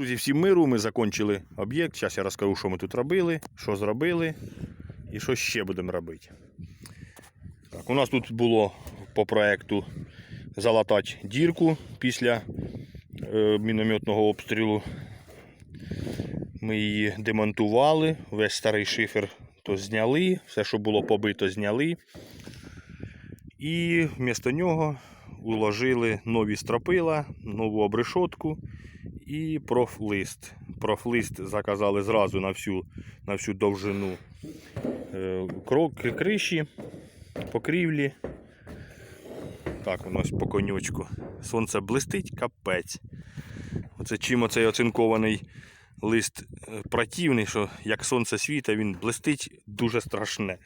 Друзі, всім миру, ми закінчили об'єкт. Зараз я розкажу, що ми тут робили, що зробили і що ще будемо робити. Так, у нас тут було по проекту залатати дірку після е, мінометного обстрілу. Ми її демонтували, весь старий шифер то зняли, все, що було побито, зняли. І вмісто нього уложили нові стропила, нову обрешотку і профлист. Профлист заказали зразу на всю, на всю довжину е, крок- криші, покрівлі. Так, у нас по конючку. Сонце блистить, капець. Оце чим оцей оцинкований лист е, противний, що як сонце світа, він блистить дуже страшне.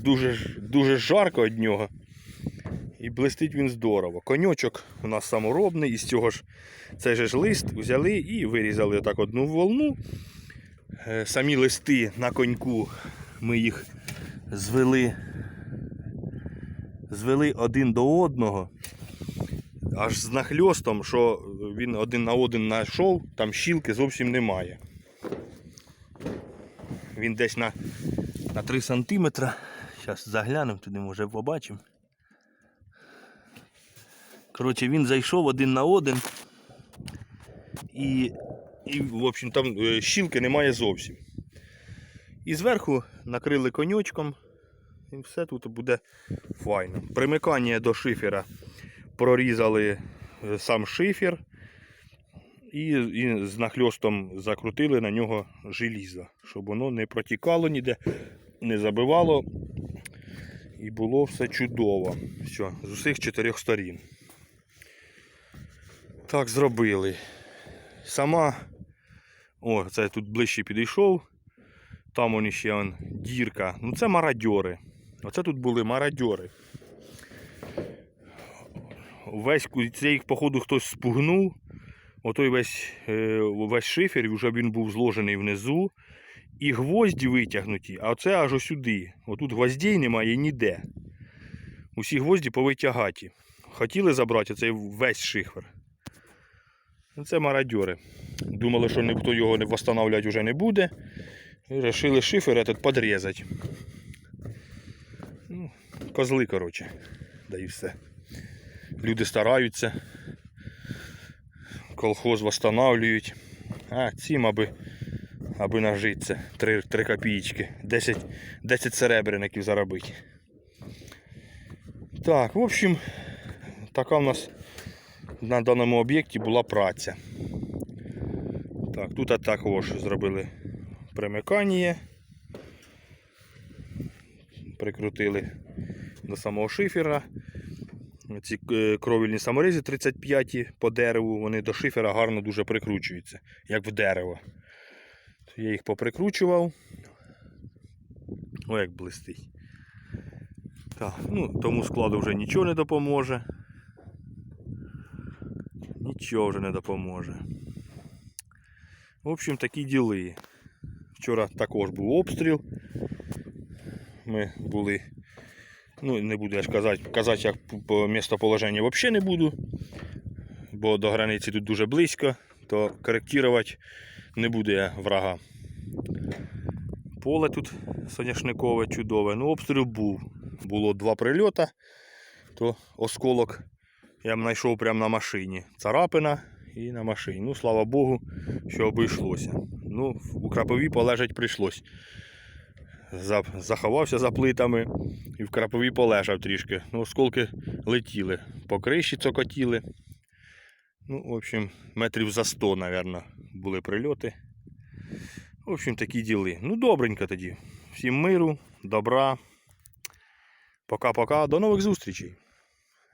Дуже, дуже жарко від нього. І блистить він здорово. Коньочок у нас саморобний, із цього ж цей же ж лист взяли і вирізали так одну волну. Е, Самі листи на коньку ми їх звели, звели один до одного. Аж з нахльостом, що він один на один знайшов, там щілки зовсім немає. Він десь на, на 3 сантиметра. Зараз заглянемо туди, може побачимо. Коротше, він зайшов один на один. І, і в общем, там е, щілки немає зовсім. І зверху накрили коньочком. І все тут буде файно. Примикання до шифера прорізали е, сам шифер. І, і з нахльостом закрутили на нього желізо, щоб воно не протікало ніде, не забивало. І було все чудово. Все, з усіх чотирьох сторін. Так зробили. Сама. О, це тут ближче підійшов. Там вони ще он, дірка. Ну це мародьори. Оце тут були мародьори. Весь це їх, походу, хтось спугнув. Отой весь, е, весь шифер, вже він був зложений внизу. І гвозді витягнуті, а це аж осюди. Отут гвоздей немає ніде. Усі гвозді повитягаті. Хотіли забрати цей весь шифер. Ну, Це мародьори. Думали, що ніхто його не встановлювати вже не буде. І вирішили шифер этот подрізати. Ну, козли, коротше. Да і все. Люди стараються. Колхоз встановлюють. А цим аби, аби нажитися. Три, три копійки. 10, 10 серебряників заробити. Так, в общем, така в нас на даному об'єкті була праця. Так, тут також зробили примикання. Прикрутили до самого шифера. Ці е, кровільні саморізи 35 по дереву, вони до шифера гарно дуже прикручуються, як в дерево. Я їх поприкручував. О, як блистить. Так, ну, тому складу вже нічого не допоможе. Нічого вже не допоможе. В общем, такі діли. Вчора також був обстріл. Ми були. Ну, не буду я ж казати, казати, як по- по взагалі не буду. Бо до границі тут дуже близько, то коректувати не буду я врага. Поле тут соняшникове, чудове. Ну, обстріл був. Було два прильота, то осколок я б знайшов прямо на машині. Царапина і на машині. Ну, слава Богу, що обійшлося. Ну, у крапові полежать прийшлось. Заховався за плитами і в крапові полежав трішки. Ну, осколки летіли, по криші цокотіли. Ну, в общем, метрів за 100, мабуть, були прильоти. В общем, такі діли. Ну, добренько тоді. Всім миру, добра. Пока-пока, до нових зустрічей.